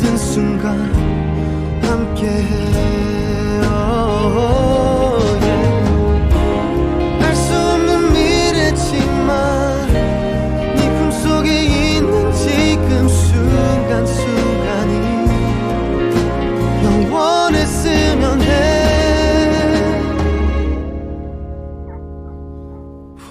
모든 순간 함께해 알수 없는 미래지만 네 품속에 있는 지금 순간순간이 영원했으면 해.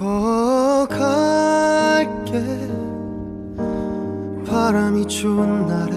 어, 갈게 바람이 좋은 날에